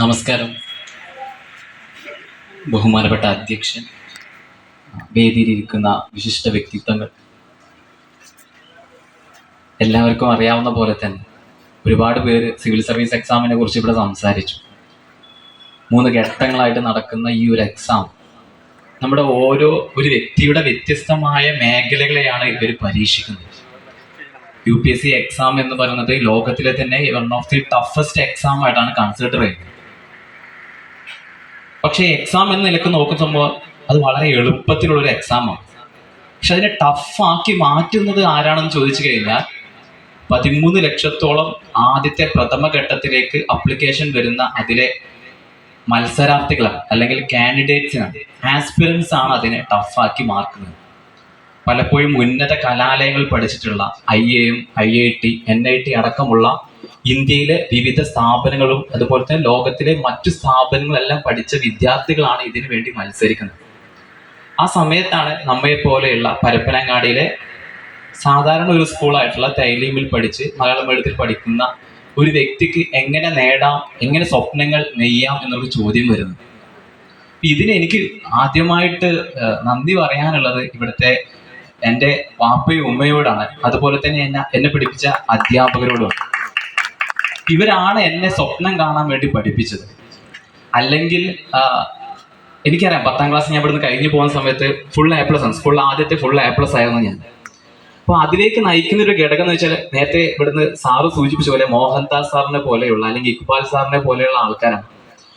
നമസ്കാരം. ബഹുമാനപ്പെട്ട അധ്യക്ഷൻ വേദിയിലിരിക്കുന്ന വിശിഷ്ട വ്യക്തിത്വങ്ങൾ. എല്ലാവർക്കും അറിയാവുന്ന പോലെ തന്നെ ഒരുപാട് പേര് സിവിൽ സർവീസ് എക്സാമിനെ കുറിച്ച് ഇവിടെ സംസാരിച്ചു. മൂന്ന് ഘട്ടങ്ങളായിട്ട് നടക്കുന്ന ഈ ഒരു എക്സാം നമ്മുടെ ഓരോ ഒരു വ്യക്തിയുടെ വ്യത്യസ്തമായ മേഖലകളെയാണ് ഇവർ പരീക്ഷിക്കുന്നത്. U P S C exam എന്ന് പറയുന്നത് ലോകത്തിലെ തന്നെ one of the toughest exam ആയിട്ടാണ് കൺസിഡർ ചെയ്യുന്നത്. പക്ഷേ എക്സാം എന്ന നിലയ്ക്ക് നോക്കുമ്പോൾ അത് വളരെ എളുപ്പത്തിലുള്ള ഒരു എക്സാമാണ് പക്ഷെ അതിനെ ടഫാക്കി മാറ്റുന്നത് ആരാണെന്ന് ചോദിച്ചു കഴിഞ്ഞാൽ പതിമൂന്ന് ലക്ഷത്തോളം ആദ്യത്തെ പ്രഥമ ഘട്ടത്തിലേക്ക് അപ്ലിക്കേഷൻ വരുന്ന അതിലെ മത്സരാർത്ഥികളാണ് അല്ലെങ്കിൽ കാൻഡിഡേറ്റ്സിനാണ് ആസ്പിറൻസ് ആണ് അതിനെ ടഫാക്കി മാർക്കുന്നത് പലപ്പോഴും ഉന്നത കലാലയങ്ങൾ പഠിച്ചിട്ടുള്ള ഐ എയും I I T N I T അടക്കമുള്ള ഇന്ത്യയിലെ വിവിധ സ്ഥാപനങ്ങളും അതുപോലെ തന്നെ ലോകത്തിലെ മറ്റു സ്ഥാപനങ്ങളെല്ലാം പഠിച്ച വിദ്യാർത്ഥികളാണ് ഇതിനു വേണ്ടി മത്സരിക്കുന്നത്. ആ സമയത്താണ് നമ്മെ പോലെയുള്ള പരപ്പനങ്ങാടിയിലെ സാധാരണ ഒരു സ്കൂളായിട്ടുള്ള തൈലീമിൽ പഠിച്ച് മലയാളം മീഡിയത്തിൽ പഠിക്കുന്ന ഒരു വ്യക്തിക്ക് എങ്ങനെ നേടാം എങ്ങനെ സ്വപ്നങ്ങൾ നെയ്യാം എന്നൊരു ചോദ്യം വരുന്നു. ഇതിന് എനിക്ക് ആദ്യമായിട്ട് നന്ദി പറയാനുള്ളത് ഇവിടുത്തെ എന്റെ വാപ്പയും ഉമ്മയോടാണ്. അതുപോലെ തന്നെ എന്നെ എന്നെ പഠിപ്പിച്ച അധ്യാപകരോടുമാണ്. ഇവരാണ് എന്നെ സ്വപ്നം കാണാൻ വേണ്ടി പഠിപ്പിച്ചത്. അല്ലെങ്കിൽ എനിക്കറിയാം പത്താം ക്ലാസ് ഞാൻ ഇവിടുന്ന് കഴിഞ്ഞു പോകുന്ന സമയത്ത് ഫുൾ എ പ്ലസ് ആണ്. സ്കൂളിൽ ആദ്യത്തെ ഫുൾ എ പ്ലസ് ആയിരുന്നു ഞാൻ. അപ്പൊ അതിലേക്ക് നയിക്കുന്ന ഒരു ഘടകം എന്ന് വെച്ചാൽ നേരത്തെ ഇവിടുന്ന് സാറ് സൂചിപ്പിച്ച പോലെ മോഹൻദാസ് സാറിനെ പോലെയുള്ള അല്ലെങ്കിൽ ഇക്ബാൽ സാറിനെ പോലെയുള്ള ആൾക്കാരാണ്.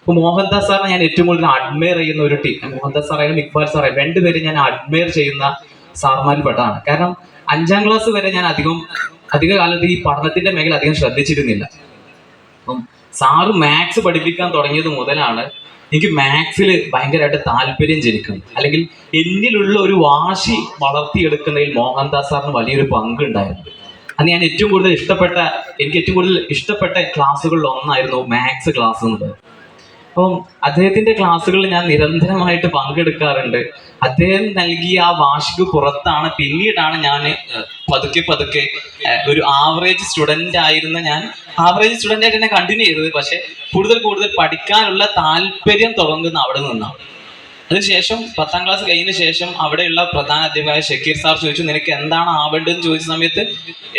അപ്പൊ മോഹൻദാസ് സാറിനെ ഞാൻ ഏറ്റവും കൂടുതൽ അഡ്മയർ ചെയ്യുന്ന ഒരു ടീം മോഹൻദാസ് സാറായാലും ഇക്ബാൽ സാറായാലും രണ്ടുപേരും ഞാൻ അഡ്മയർ ചെയ്യുന്ന സാർമാരിൽ പെട്ടതാണ്. കാരണം അഞ്ചാം ക്ലാസ് വരെ ഞാൻ അധികം അധിക കാലത്ത് ഈ പഠനത്തിന്റെ മേഖല അധികം ശ്രദ്ധിച്ചിരുന്നില്ല. അപ്പം സാറ് മാത്സ് പഠിപ്പിക്കാൻ തുടങ്ങിയത് മുതലാണ് എനിക്ക് മാത്സിൽ ഭയങ്കരമായിട്ട് താല്പര്യം ജനിക്കുന്നത്. അല്ലെങ്കിൽ എന്നിലുള്ള ഒരു വാശി വളർത്തിയെടുക്കുന്നതിൽ മോഹൻദാസ് സാറിന് വലിയൊരു പങ്കുണ്ടായിരുന്നു. അന്ന് ഞാൻ ഏറ്റവും കൂടുതൽ ഇഷ്ടപ്പെട്ട എനിക്ക് ഏറ്റവും കൂടുതൽ ഇഷ്ടപ്പെട്ട ക്ലാസ്സുകളിൽ ഒന്നായിരുന്നു മാത്സ് ക്ലാസ് എന്നുള്ളത്. അപ്പം അദ്ദേഹത്തിന്റെ ക്ലാസ്സുകളിൽ ഞാൻ നിരന്തരമായിട്ട് പങ്കെടുക്കാറുണ്ട്. അദ്ദേഹം നൽകിയ ആ വാശിക്ക് പുറത്താണ് പിന്നീടാണ് ഞാൻ പതുക്കെ പതുക്കെ ഒരു ആവറേജ് സ്റ്റുഡന്റ് ആയിരുന്ന ഞാൻ ആവറേജ് സ്റ്റുഡന്റ് ആയിട്ട് തന്നെ കണ്ടിന്യൂ ചെയ്തത്. പക്ഷെ കൂടുതൽ കൂടുതൽ പഠിക്കാനുള്ള താല്പര്യം തുടങ്ങുന്ന അവിടെ നിന്നാണ്. അതിനുശേഷം പത്താം ക്ലാസ് കഴിഞ്ഞ ശേഷം അവിടെയുള്ള പ്രധാന അധ്യാപകനായ ഷക്കീർ സാർ ചോദിച്ചു നിനക്ക് എന്താണ് ആവേണ്ടതെന്ന് ചോദിച്ച സമയത്ത്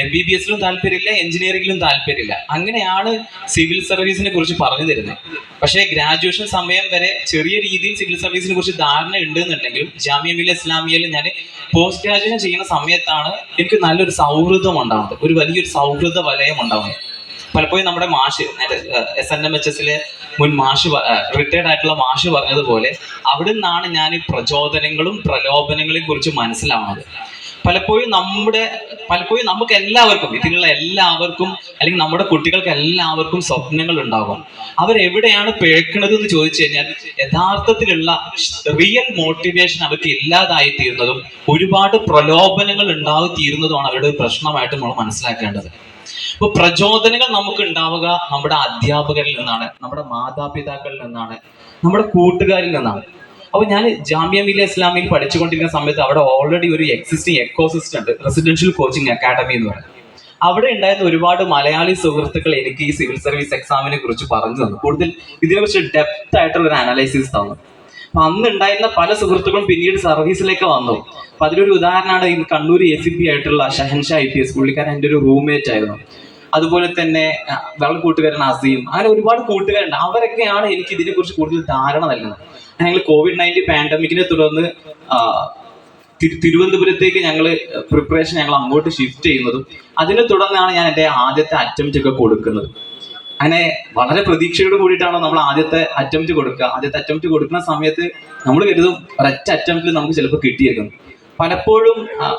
എം ബി ബി എസിലും താല്പര്യമില്ല എഞ്ചിനീയറിംഗിലും താല്പര്യമില്ല. അങ്ങനെയാണ് സിവിൽ സർവീസിനെ കുറിച്ച് പറഞ്ഞു തരുന്നത്. പക്ഷേ ഗ്രാജുവേഷൻ സമയം വരെ ചെറിയ രീതിയിൽ സിവിൽ സർവീസിനെ കുറിച്ച് ധാരണ ഉണ്ട് എന്നുണ്ടെങ്കിലും ജാമ്യ മില്ല ഇസ്ലാമിയയിൽ ഞാൻ പോസ്റ്റ് ഗ്രാജുവേഷൻ ചെയ്യുന്ന സമയത്താണ് എനിക്ക് നല്ലൊരു സൗഹൃദം ഉണ്ടാവുന്നത് ഒരു വലിയൊരു സൗഹൃദ വലയം ഉണ്ടാവുന്നത്. പലപ്പോഴും നമ്മുടെ മാഷ് എസ് എൻ എം എച്ച് എസിലെ മുൻ മാഷ് റിട്ടയർഡ് ആയിട്ടുള്ള മാഷ് പറഞ്ഞതുപോലെ അവിടെ നിന്നാണ് ഞാൻ ഈ പ്രചോദനങ്ങളും പ്രലോഭനങ്ങളെയും കുറിച്ച് മനസ്സിലാവുന്നത്. പലപ്പോഴും നമ്മുടെ പലപ്പോഴും നമുക്ക് എല്ലാവർക്കും ഇതിനുള്ള എല്ലാവർക്കും അല്ലെങ്കിൽ നമ്മുടെ കുട്ടികൾക്ക് എല്ലാവർക്കും സ്വപ്നങ്ങൾ ഉണ്ടാകും അവരെവിടെയാണ് പിഴക്കണത് എന്ന് ചോദിച്ചു കഴിഞ്ഞാൽ യഥാർത്ഥത്തിലുള്ള റിയൽ മോട്ടിവേഷൻ അവർക്ക് ഇല്ലാതായി തീരുന്നതും ഒരുപാട് പ്രലോഭനങ്ങൾ ഉണ്ടായി തീരുന്നതുമാണ് അവരുടെ പ്രശ്നമായിട്ട് നമ്മൾ മനസ്സിലാക്കേണ്ടത്. ഇപ്പൊ പ്രചോദനങ്ങൾ നമുക്ക് ഉണ്ടാവുക നമ്മുടെ അധ്യാപകരിൽ നിന്നാണ് നമ്മുടെ മാതാപിതാക്കളിൽ നിന്നാണ് നമ്മുടെ കൂട്ടുകാരിൽ നിന്നാണ്. അപ്പൊ ഞാൻ ജാമ്യ മില്ല ഇസ്ലാമിൽ പഠിച്ചുകൊണ്ടിരിക്കുന്ന സമയത്ത് അവിടെ ഓൾറെഡി ഒരു എക്സിസ്റ്റിംഗ് എക്കോസിസ്റ്റം ഉണ്ട് റെസിഡൻഷ്യൽ കോച്ചിങ് അക്കാഡമി എന്ന് പറയുന്നത് അവിടെ ഉണ്ടായിരുന്ന ഒരുപാട് മലയാളി സുഹൃത്തുക്കൾ എനിക്ക് ഈ സിവിൽ സർവീസ് എക്സാമിനെ കുറിച്ച് പറഞ്ഞു തന്നു. കൂടുതൽ ഇതിനെക്കുറിച്ച് ഡെപ്ത് ആയിട്ടുള്ള ഒരു അനാലിസിസ് തന്നു. അപ്പൊ അന്ന് ഉണ്ടായിരുന്ന പല സുഹൃത്തുക്കളും പിന്നീട് സർവീസിലേക്ക് വന്നു. അപ്പൊ അതിലൊരു ഉദാഹരണമാണ് ഈ കണ്ണൂർ എ സി പി ആയിട്ടുള്ള ഷഹൻഷാ ഐ പി എസ് പുള്ളിക്കാരൻ എന്റെ ഒരു റൂംമേറ്റ് ആയിരുന്നു. അതുപോലെ തന്നെ വെള്ള കൂട്ടുകാരൻ അസീം. അങ്ങനെ ഒരുപാട് കൂട്ടുകാരുണ്ട്. അവരൊക്കെയാണ് എനിക്ക് ഇതിനെ കുറിച്ച് കൂടുതൽ ധാരണ നൽകുന്നത്. ഞങ്ങൾ കോവിഡ് നയന്റീൻ പാൻഡമിക്കിനെ തുടർന്ന് തിരുവനന്തപുരത്തേക്ക് ഞങ്ങൾ പ്രിപ്പറേഷൻ ഞങ്ങൾ അങ്ങോട്ട് ഷിഫ്റ്റ് ചെയ്യുന്നതും അതിനെ തുടർന്നാണ് ഞാൻ എന്റെ ആദ്യത്തെ അറ്റംപ്റ്റ് ഒക്കെ കൊടുക്കുന്നത്. അങ്ങനെ വളരെ പ്രതീക്ഷയോട് കൂടിയിട്ടാണ് നമ്മൾ ആദ്യത്തെ അറ്റംപ്റ്റ് കൊടുക്കുക. ആദ്യത്തെ അറ്റംപ്റ്റ് കൊടുക്കുന്ന സമയത്ത് നമ്മൾ കരുതും ഒരൊറ്റ അറ്റംപ്റ്റിൽ നമുക്ക് ചിലപ്പോൾ കിട്ടിയിരിക്കും പലപ്പോഴും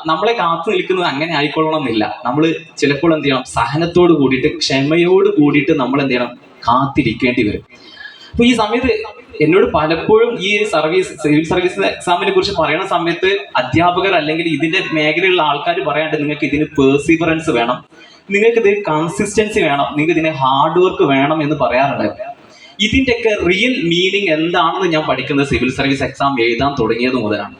നമ്മളെ കാത്തു നിൽക്കുന്നത് അങ്ങനെ ആയിക്കൊള്ളണം എന്നില്ല നമ്മൾ ചിലപ്പോൾ എന്ത് ചെയ്യണം? സഹനത്തോട് കൂടിയിട്ട് ക്ഷമയോട് കൂടിയിട്ട് നമ്മൾ എന്ത് ചെയ്യണം? കാത്തിരിക്കേണ്ടി വരും. അപ്പൊ ഈ സമയത്ത് എന്നോട് പലപ്പോഴും ഈ സർവീസ് സിവിൽ സർവീസ് എക്സാമിനെ കുറിച്ച് പറയുന്ന സമയത്ത് അധ്യാപകർ അല്ലെങ്കിൽ ഇതിന്റെ മേഖലയിലുള്ള ആൾക്കാർ പറയാണ്ട് നിങ്ങൾക്ക് ഇതിന് പേഴ്സിവറൻസ് വേണം. നിങ്ങൾക്ക് ഇതിന് കൺസിസ്റ്റൻസി വേണം. നിങ്ങൾക്ക് ഇതിന് ഹാർഡ് വർക്ക് വേണം എന്ന് പറയാറുണ്ട്. ഇതിന്റെയൊക്കെ റിയൽ മീനിങ് എന്താണെന്ന് ഞാൻ പഠിക്കുന്നത് സിവിൽ സർവീസ് എക്സാം എഴുതാൻ തുടങ്ങിയത് മുതലാണ്.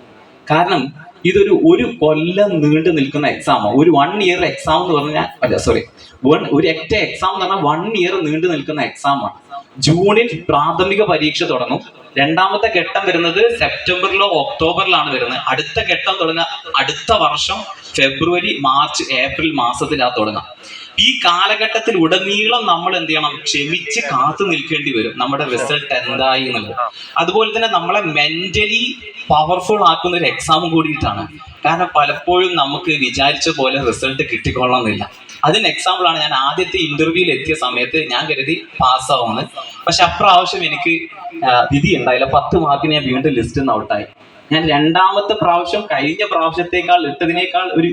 കാരണം ഇതൊരു ഒരു കൊല്ലം നീണ്ടു നിൽക്കുന്ന എക്സാമാണ് ഒരു വൺ ഇയർ എക്സാം എന്ന് പറഞ്ഞാൽ അല്ല സോറി വൺ ഒരു എക്റ്റ എക്സാം എന്ന് പറഞ്ഞാൽ വൺ ഇയർ നീണ്ടു നിൽക്കുന്ന എക്സാമാണ് ജൂണിൽ പ്രാഥമിക പരീക്ഷ തുടങ്ങും. രണ്ടാമത്തെ ഘട്ടം വരുന്നത് സെപ്റ്റംബറിലോ ഒക്ടോബറിലാണ് വരുന്നത്. അടുത്ത ഘട്ടം തുടങ്ങുക അടുത്ത വർഷം ഫെബ്രുവരി മാർച്ച് ഏപ്രിൽ മാസത്തിലാണ് തുടങ്ങുക ഈ കാലഘട്ടത്തിൽ ഉടനീളം നമ്മൾ എന്ത് ചെയ്യണം? ക്ഷമിച്ച് കാത്തു നിൽക്കേണ്ടി വരും. നമ്മുടെ റിസൾട്ട് എന്തായി എന്നുള്ളത്. അതുപോലെ തന്നെ നമ്മളെ മെന്റലി പവർഫുൾ ആക്കുന്ന ഒരു എക്സാം കൂടിയിട്ടാണ്. കാരണം പലപ്പോഴും നമുക്ക് വിചാരിച്ച പോലെ റിസൾട്ട് കിട്ടിക്കൊള്ളണമെന്നില്ല. അതിന് എക്സാമ്പിൾ ആണ്. ഞാൻ ആദ്യത്തെ ഇന്റർവ്യൂവിൽ എത്തിയ സമയത്ത് ഞാൻ കരുതി പാസ്സാവുമെന്ന് പക്ഷെ അപ്രാവശ്യം എനിക്ക് വിധി ഉണ്ടായില്ല. പത്ത് മാർക്കിന് ഞാൻ വീണ്ടും ലിസ്റ്റിൽ നിന്ന് ഔട്ടായി ഞാൻ രണ്ടാമത്തെ പ്രാവശ്യം കഴിഞ്ഞ പ്രാവശ്യത്തേക്കാൾ ഇട്ടതിനേക്കാൾ ഒരു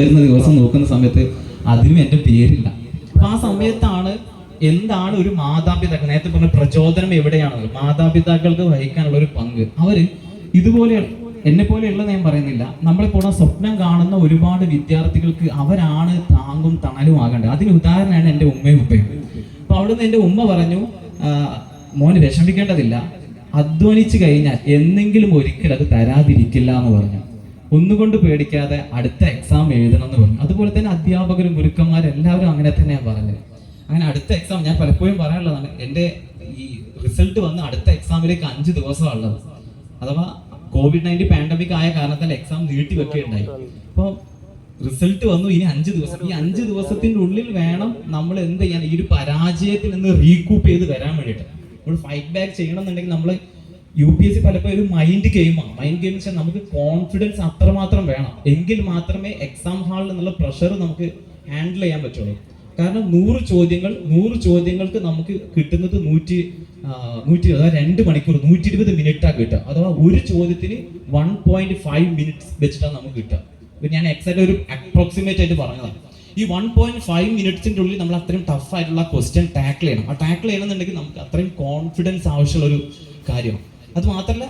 വരുന്ന ദിവസം നോക്കുന്ന സമയത്ത് അതിനും എന്റെ പേരില്ല. അപ്പൊ ആ സമയത്താണ് എന്താണ് ഒരു മാതാപിതാക്കൾ? നേരത്തെ പറഞ്ഞ പ്രചോദനം എവിടെയാണ്? മാതാപിതാക്കൾക്ക് വഹിക്കാനുള്ള ഒരു പങ്ക്. അവർ ഇതുപോലെ എന്നെ പോലെയുള്ള ഞാൻ പറയുന്നില്ല. നമ്മളിപ്പോൾ സ്വപ്നം കാണുന്ന ഒരുപാട് വിദ്യാർത്ഥികൾക്ക് അവരാണ് താങ്ങും തണലും ആകേണ്ടത്. അതിന് ഉദാഹരണമാണ് എന്റെ ഉമ്മയും ഉപ്പയും. അപ്പൊ അവിടുന്ന് എന്റെ ഉമ്മ പറഞ്ഞു "ആ, മോന് വിഷമിക്കേണ്ടതില്ല. അധ്വാനിച്ചു കഴിഞ്ഞാൽ എന്നെങ്കിലും ഒരിക്കലും അത് തരാതിരിക്കില്ല എന്ന് പറഞ്ഞു. ഒന്നുകൊണ്ട് പേടിക്കാതെ അടുത്ത എക്സാം എഴുതണം എന്ന് പറഞ്ഞു. അതുപോലെ തന്നെ അധ്യാപകരും ഗുരുക്കന്മാരും എല്ലാവരും അങ്ങനെ തന്നെയാണ് പറഞ്ഞത്. അങ്ങനെ അടുത്ത എക്സാം ഞാൻ പലപ്പോഴും പറയാനുള്ളതാണ് എന്റെ ഈ റിസൾട്ട് വന്ന് അടുത്ത എക്സാമിലേക്ക് അഞ്ച് ദിവസമാണ് ഉള്ളത് അഥവാ കോവിഡ് നയന്റീൻ പാൻഡമിക് ആയ കാരണത്താൽ എക്സാം നീട്ടി വെക്കുകയുണ്ടായി. അപ്പോൾ റിസൾട്ട് വന്നു ഇനി അഞ്ച് ദിവസം. ഈ അഞ്ച് ദിവസത്തിന്റെ ഉള്ളിൽ വേണം നമ്മൾ എന്ത് ചെയ്യാൻ? ഈ ഒരു പരാജയത്തിൽ നിന്ന് റീകൂപ്പ് ചെയ്ത് വരാൻ വേണ്ടിയിട്ട്. നമ്മൾ ഫൈറ്റ് ബാക്ക് ചെയ്യണം എന്നുണ്ടെങ്കിൽ നമ്മൾ യു പി എസ് സി പലപ്പോഴും മൈൻഡ് ഗെയിമാണ് മൈൻഡ് ഗെയിം വെച്ചാൽ നമുക്ക് കോൺഫിഡൻസ് അത്രമാത്രം വേണം. എങ്കിൽ മാത്രമേ എക്സാം ഹാളിൽ നിന്നുള്ള പ്രഷർ നമുക്ക് ഹാൻഡിൽ ചെയ്യാൻ പറ്റുള്ളൂ. കാരണം നൂറ് ചോദ്യങ്ങൾ നൂറ് ചോദ്യങ്ങൾക്ക് നമുക്ക് കിട്ടുന്നത് നൂറ്റി നൂറ്റി അതായത് രണ്ട് മണിക്കൂർ നൂറ്റി ഇരുപത് മിനിറ്റാണ് കിട്ടുക. അഥവാ ഒരു ചോദ്യത്തിന് വൺ പോയിന്റ് ഫൈവ് മിനിറ്റ്സ് വെച്ചിട്ടാണ് നമുക്ക് കിട്ടുക. ഞാൻ എക്സാക്ട് ഒരു അപ്രോക്സിമേറ്റ് ആയിട്ട് പറഞ്ഞതാണ്. ഈ വൺ പോയിന്റ് ഫൈവ് മിനിറ്റ്സിന്റെ ഉള്ളിൽ നമ്മൾ അത്രയും ടഫ് ആയിട്ടുള്ള ക്വസ്റ്റ്യൻ ടാക്കിൾ ചെയ്യണം. ആ ടാക്കിൾ ചെയ്യണമെന്നുണ്ടെങ്കിൽ നമുക്ക് അത്രയും കോൺഫിഡൻസ് ആവശ്യമുള്ള ഒരു കാര്യമാണ്. അത് മാത്രമല്ല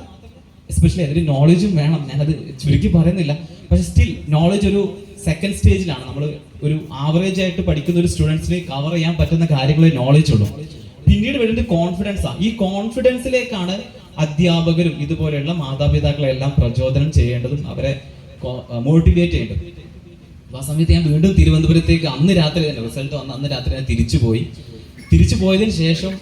എസ്പെഷ്യലി അതിന് നോളജും വേണം. ഞാനത് ചുരുക്കി പറയുന്നില്ല. പക്ഷെ സ്റ്റിൽ നോളജ് ഒരു സെക്കൻഡ് സ്റ്റേജിലാണ് നമ്മൾ ഒരു ആവറേജ് ആയിട്ട് പഠിക്കുന്ന ഒരു സ്റ്റുഡൻസിനെ കവർ ചെയ്യാൻ പറ്റുന്ന കാര്യങ്ങളെ നോളജ് ഉള്ളൂ. പിന്നീട് വരുന്നത് കോൺഫിഡൻസ് ആണ് ഈ കോൺഫിഡൻസിലേക്കാണ് അധ്യാപകരും ഇതുപോലെയുള്ള മാതാപിതാക്കളെ എല്ലാം പ്രചോദനം ചെയ്യേണ്ടതും അവരെ മോട്ടിവേറ്റ് ചെയ്യേണ്ടതും. ആ സമയത്ത് ഞാൻ വീണ്ടും തിരുവനന്തപുരത്തേക്ക് അന്ന് രാത്രി തന്നെ റിസൾട്ട് വന്ന് അന്ന് രാത്രി ഞാൻ തിരിച്ചു പോയി തിരിച്ചു പോയതിന് ശേഷം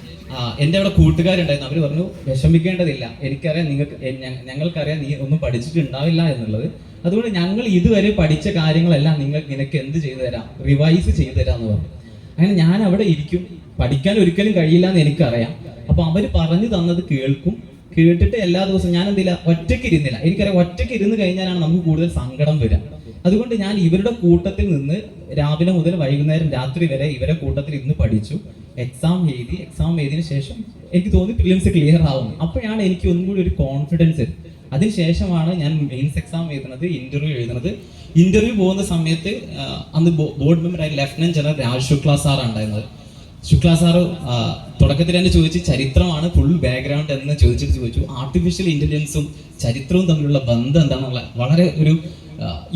എന്റെ അവിടെ കൂട്ടുകാരുണ്ടായിരുന്നു. അവർ പറഞ്ഞു വിഷമിക്കേണ്ടതില്ല. എനിക്കറിയാം നിങ്ങൾക്ക് ഞങ്ങൾക്കറിയാം നീ ഒന്നും പഠിച്ചിട്ടുണ്ടാവില്ല എന്നുള്ളത്. അതുകൊണ്ട് ഞങ്ങൾ ഇതുവരെ പഠിച്ച കാര്യങ്ങളെല്ലാം നിങ്ങൾ നിനക്ക് എന്ത് ചെയ്തു തരാം? റിവൈസ് ചെയ്തു തരാം എന്ന് പറഞ്ഞു. അങ്ങനെ ഞാൻ അവിടെ ഇരിക്കും. പഠിക്കാൻ ഒരിക്കലും കഴിയില്ല എന്ന് എനിക്കറിയാം. അപ്പൊ അവർ പറഞ്ഞു തന്നത് കേൾക്കും. കേട്ടിട്ട് എല്ലാ ദിവസവും ഞാൻ എന്തില്ല ഒറ്റയ്ക്ക് ഇരുന്നില്ല. എനിക്കറിയാം ഒറ്റയ്ക്ക് ഇരുന്ന് കഴിഞ്ഞാലാണ് നമുക്ക് കൂടുതൽ സങ്കടം വരിക. അതുകൊണ്ട് ഞാൻ ഇവരുടെ കൂട്ടത്തിൽ നിന്ന് രാവിലെ മുതൽ വൈകുന്നേരം രാത്രി വരെ ഇവരെ കൂട്ടത്തിൽ ഇന്ന് പഠിച്ചു. എക്സാം എഴുതി എക്സാം എഴുതിയതിന് ശേഷം എനിക്ക് തോന്നി പ്രിലിംസ് ക്ലിയർ ആവും. അപ്പോഴാണ് എനിക്ക് ഒന്നും കൂടി ഒരു കോൺഫിഡൻസ് അതിനുശേഷമാണ് ഞാൻ മെയിൻസ് എക്സാം എഴുതുന്നത് ഇന്റർവ്യൂ എഴുതുന്നത്. ഇന്റർവ്യൂ പോകുന്ന സമയത്ത് അന്ന് ബോർഡ് മെമ്പറായ ലെഫ്റ്റനന്റ് ജനറൽ രാജ് ശുക്ല സാറാണ് ഉണ്ടായിരുന്നത്. ശുക്ല സാറ് തുടക്കത്തിൽ തന്നെ ചോദിച്ച് ചരിത്രമാണ് ഫുൾ ബാക്ക്ഗ്രൗണ്ട് എന്ന് ചോദിച്ചിട്ട് ചോദിച്ചു. ആർട്ടിഫിഷ്യൽ ഇന്റലിജൻസും ചരിത്രവും തമ്മിലുള്ള ബന്ധം എന്താണെന്നുള്ള? വളരെ ഒരു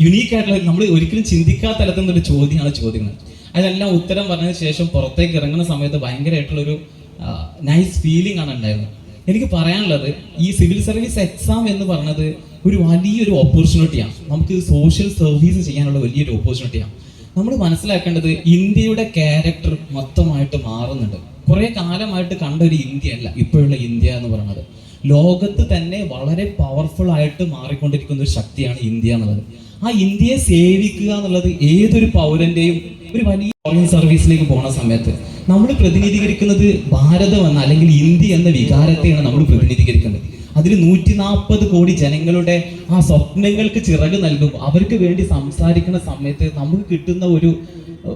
യുണീക്ക് ആയിട്ടുള്ള നമ്മൾ ഒരിക്കലും ചിന്തിക്കാത്ത തലത്തിൽ നിന്നൊരു ചോദ്യമാണ് ചോദിക്കുന്നത് അതെല്ലാം ഉത്തരം പറഞ്ഞതിന് ശേഷം പുറത്തേക്ക് ഇറങ്ങുന്ന സമയത്ത് ഭയങ്കരമായിട്ടുള്ളൊരു നൈസ് ഫീലിംഗ് ആണ് ഉണ്ടായിരുന്നത്. എനിക്ക് പറയാനുള്ളത് ഈ സിവിൽ സർവീസ് എക്സാം എന്ന് പറഞ്ഞത് ഒരു വലിയൊരു ഓപ്പർച്യൂണിറ്റിയാണ് നമുക്ക് സോഷ്യൽ സർവീസ് ചെയ്യാനുള്ള വലിയൊരു ഓപ്പർച്യൂണിറ്റിയാണ് നമ്മൾ മനസ്സിലാക്കേണ്ടത് ഇന്ത്യയുടെ ക്യാരക്ടർ മൊത്തമായിട്ട് മാറുന്നുണ്ട്. കുറേ കാലമായിട്ട് കണ്ട ഒരു ഇന്ത്യ അല്ല ഇപ്പോഴുള്ള ഇന്ത്യ എന്ന് പറയുന്നത്. ലോകത്ത് തന്നെ വളരെ പവർഫുൾ ആയിട്ട് മാറിക്കൊണ്ടിരിക്കുന്ന ഒരു ശക്തിയാണ് ഇന്ത്യ എന്നുള്ളത്. ആ ഇന്ത്യയെ സേവിക്കുക എന്നുള്ളത് ഏതൊരു പൗരന്റെയും ഒരു വലിയ ഫോറിൻ സർവീസിലേക്ക് പോണ സമയത്ത് നമ്മൾ പ്രതിനിധീകരിക്കുന്നത് ഭാരതം എന്ന അല്ലെങ്കിൽ ഇന്ത്യ എന്ന വികാരത്തെയാണ് നമ്മൾ പ്രതിനിധീകരിക്കുന്നത്. അതിൽ നൂറ്റി നാൽപ്പത് കോടി ജനങ്ങളുടെ ആ സ്വപ്നങ്ങൾക്ക് ചിറക് നൽകുമ്പോൾ അവർക്ക് വേണ്ടി സംസാരിക്കുന്ന സമയത്ത് നമുക്ക് കിട്ടുന്ന ഒരു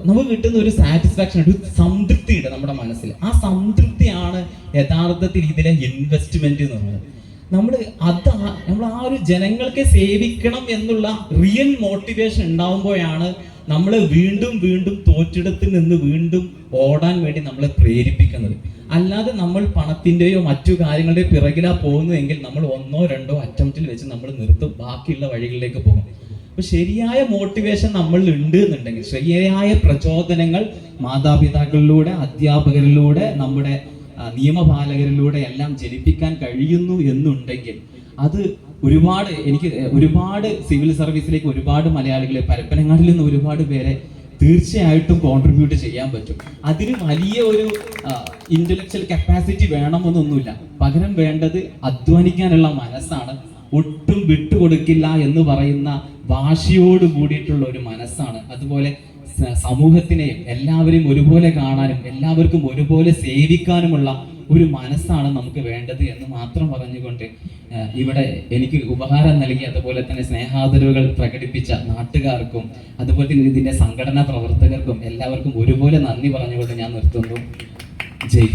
നമുക്ക് കിട്ടുന്ന ഒരു സാറ്റിസ്ഫാക്ഷൻ ഒരു സംതൃപ്തിയുണ്ട് നമ്മുടെ മനസ്സിൽ ആ സംതൃപ്തിയാണ് യഥാർത്ഥത്തിൽ ഇതിലെ ഇൻവെസ്റ്റ്മെന്റ് എന്ന് പറയുന്നത് നമ്മൾ അത് നമ്മൾ ആ ഒരു ജനങ്ങൾക്ക് സേവിക്കണം എന്നുള്ള റിയൽ മോട്ടിവേഷൻ ഉണ്ടാവുമ്പോഴാണ് നമ്മൾ വീണ്ടും വീണ്ടും തോറ്റിടത്തിൽ നിന്ന് വീണ്ടും ഓടാൻ വേണ്ടി നമ്മളെ പ്രേരിപ്പിക്കുന്നത്. അല്ലാതെ നമ്മൾ പണത്തിന്റെയോ മറ്റു കാര്യങ്ങളുടെയോ പിറകിലാ പോകുന്നതെങ്കിൽ നമ്മൾ ഒന്നോ രണ്ടോ അറ്റംപ്റ്റിൽ വെച്ച് നമ്മൾ നിർത്തും. ബാക്കിയുള്ള വഴികളിലേക്ക് പോകും. അപ്പൊ ശരിയായ മോട്ടിവേഷൻ നമ്മൾ ഉണ്ട് എന്നുണ്ടെങ്കിൽ ശരിയായ പ്രചോദനങ്ങൾ മാതാപിതാക്കളിലൂടെ അധ്യാപകരിലൂടെ നമ്മുടെ നിയമപാലകരിലൂടെ എല്ലാം ജനിപ്പിക്കാൻ കഴിയുന്നു എന്നുണ്ടെങ്കിൽ അത് ഒരുപാട് എനിക്ക് ഒരുപാട് സിവിൽ സർവീസിലേക്ക് ഒരുപാട് മലയാളികളെ പരപ്പനങ്ങാടിൽ നിന്ന് ഒരുപാട് പേരെ തീർച്ചയായിട്ടും കോൺട്രിബ്യൂട്ട് ചെയ്യാൻ പറ്റും. അതിന് വലിയ ഒരു ഇന്റലക്ച്വൽ കപ്പാസിറ്റി വേണമെന്നൊന്നുമില്ല. പകരം വേണ്ടത് അധ്വാനിക്കാനുള്ള മനസ്സാണ്. ഒട്ടും വിട്ടുകൊടുക്കില്ല എന്ന് പറയുന്ന വാശിയോട് കൂടിയിട്ടുള്ള ഒരു മനസ്സാണ്. അതുപോലെ സമൂഹത്തിനെയും എല്ലാവരെയും ഒരുപോലെ കാണാനും എല്ലാവർക്കും ഒരുപോലെ സേവിക്കാനുമുള്ള ഒരു മനസ്സാണ് നമുക്ക് വേണ്ടത് എന്ന് മാത്രം പറഞ്ഞുകൊണ്ട് ഇവിടെ എനിക്ക് ഉപഹാരം നൽകി അതുപോലെ തന്നെ സ്നേഹാദരവുകൾ പ്രകടിപ്പിച്ച നാട്ടുകാർക്കും അതുപോലെ തന്നെ ഇതിന്റെ സംഘടനാ പ്രവർത്തകർക്കും എല്ലാവർക്കും ഒരുപോലെ നന്ദി പറഞ്ഞുകൊണ്ട് ഞാൻ നിർത്തുന്നു ജയ്.